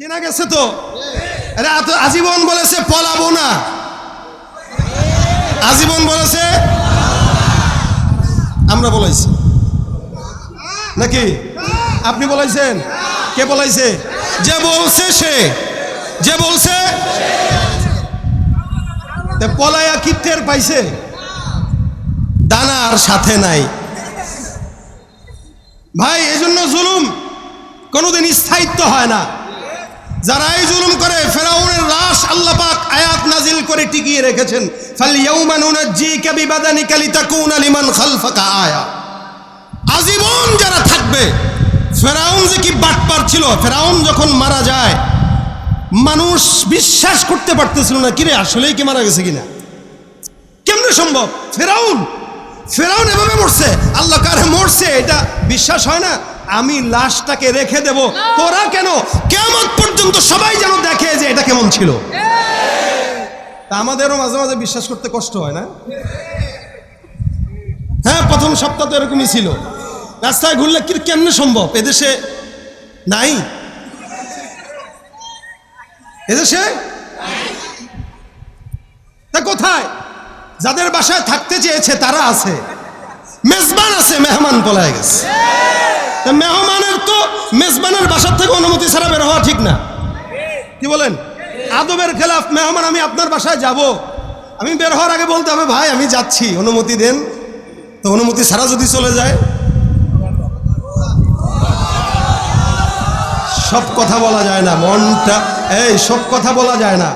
চেনা গেছে তো? আজীবন বলেছে পলাবো না। আজীবন বলেছে আমরা বলাইছি। নাকি? আপনি বলাইছেন? কে বলাইছে? যে বলছে সে। যে বলছে? পলায়া কি টের পাইছে? দানার সাথে নাই। ভাই, এজন্য জুলুম কোনোদিন স্থায়িত্ব হয় না। যারা এই জুলুম করে, ফেরাউনের লাশ আল্লাহ পাক আয়াত নাজিল করে টিকিয়ে রেখেছেন। ফাল ইয়াউমা নুনাজ্জিকা বিবাদানিকা লিতাকুনা লিমান খালফাকা আয়া। আজীবন যারা থাকবে, ফেরাউন যে কি বাটপার ছিল, ফেরাউন যখন মারা যায়, মানুষ বিশ্বাস করতে পারতেছিল না, কিরে, আসলেই কি মারা গেছে কিনা? কেমনে সম্ভব? ফেরাউন ফেরাউন এভাবে মরছে, আল্লাহ কারে মরছে, এটা বিশ্বাস হয় না। আমি লাশটাকে রেখে দেব। তোরা কেন? কেমন পর্যন্ত সবাই যেন দেখে যে এটা কেমন ছিল। তা আমাদেরও মাঝে মাঝে বিশ্বাস করতে কষ্ট হয় না? হ্যাঁ প্রথম সপ্তাহ তো এরকমই ছিল। রাস্তায় ঘুরলে কি কেমনে সম্ভব? এদেশে নাই? এদেশে? তা কোথায়? যাদের বাসায় থাকতে চেয়েছে তারা আছে। মেজবান আছে, মেহমান পলায় গেছে। মেহমানের তো মেজবানের বাসার থেকে অনুমতি ছাড়া বের হওয়া ঠিক না। কি বলেন? আদবের খেলাফ মেহমান, আমি আপনার বাসায় যাব। আমি বের হওয়ার আগে বলতে হবে, ভাই, আমি যাচ্ছি, অনুমতি দেন। তো অনুমতি ছাড়া যদি চলে যায়? সব কথা বলা যায় না, মনটা, এই, সব কথা বলা যায় না।